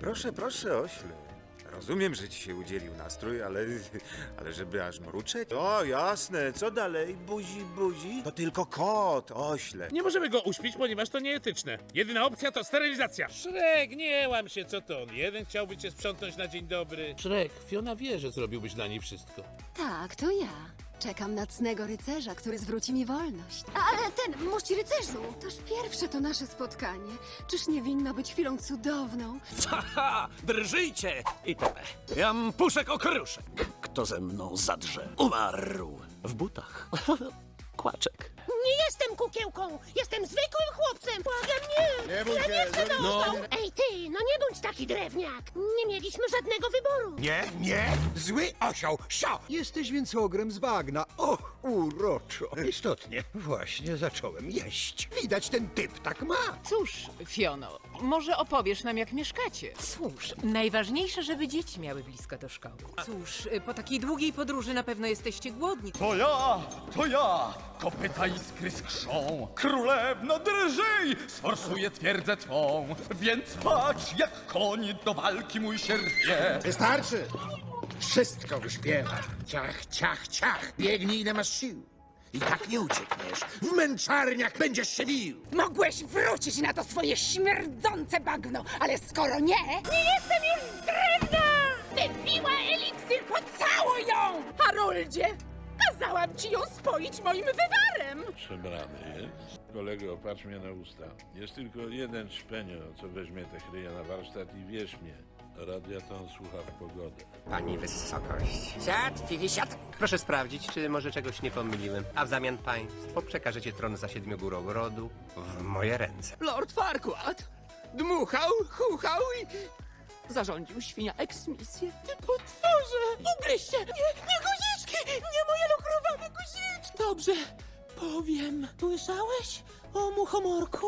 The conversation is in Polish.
Proszę, proszę, ośle. Rozumiem, że ci się udzielił nastrój, ale, ale żeby aż mruczeć? O, jasne, co dalej? Buzi, buzi? To tylko kot, ośle. Nie możemy go uśpić, ponieważ to nieetyczne. Jedyna opcja to sterylizacja. Szrek, nie łam się, co to on. Jeden chciałby cię sprzątnąć na dzień dobry. Szrek, Fiona wie, że zrobiłbyś dla niej wszystko. Tak, to ja. Czekam na cnego rycerza, który zwróci mi wolność. Ale ten, mości rycerzu! Toż pierwsze to nasze spotkanie. Czyż nie winno być chwilą cudowną? Haha, drżyjcie! I tyle. Jam puszek okruszek. Kto ze mną zadrze? Umarł. W butach. Kłaczek. Nie jestem kukiełką! Jestem zwykłym chłopcem! Błagam, nie! Nie bój ja się, nie chcę zrobi- dostał! Ej ty, no nie bądź taki drewniak! Nie mieliśmy żadnego wyboru! Nie, nie, zły osioł, sio! Jesteś więc ogrem z bagna. Och, uroczo. Istotnie, właśnie zacząłem jeść. Widać ten typ tak ma. Cóż, Fiono, może opowiesz nam, jak mieszkacie? Cóż, najważniejsze, żeby dzieci miały blisko do szkoły. Cóż, po takiej długiej podróży na pewno jesteście głodni. To ja, to ja! Kopyta iskry skrzą, królewno drżyj! Sforsuję twierdzę twą, więc patrz jak koń do walki mój się rwie. Wystarczy! Wszystko wyśpiewam. Ciach, ciach, ciach. Biegnij ile masz sił. I tak nie uciekniesz. W męczarniach będziesz się bił. Mogłeś wrócić na to swoje śmierdzące bagno, ale skoro nie... Nie jestem już drewna! Wypiła eliksir, pocałuj ją! Haroldzie, kazałam ci ją spoić moim wywarem! Przebrany jest. Kolego, patrz mnie na usta. Jest tylko jeden szpenio, co weźmie te chryje na warsztat i wierz mnie, radiaton słucha w pogodę. Pani wysokość. Siad, Fifi, siad. Proszę sprawdzić, czy może czegoś nie pomyliłem. A w zamian państwo przekażecie tron za siedmiogórogrodu w moje ręce. Lord Farquaad dmuchał, chuchał i zarządził świnia eksmisję. Ty potworze! Powiem. Słyszałeś o muchomorku?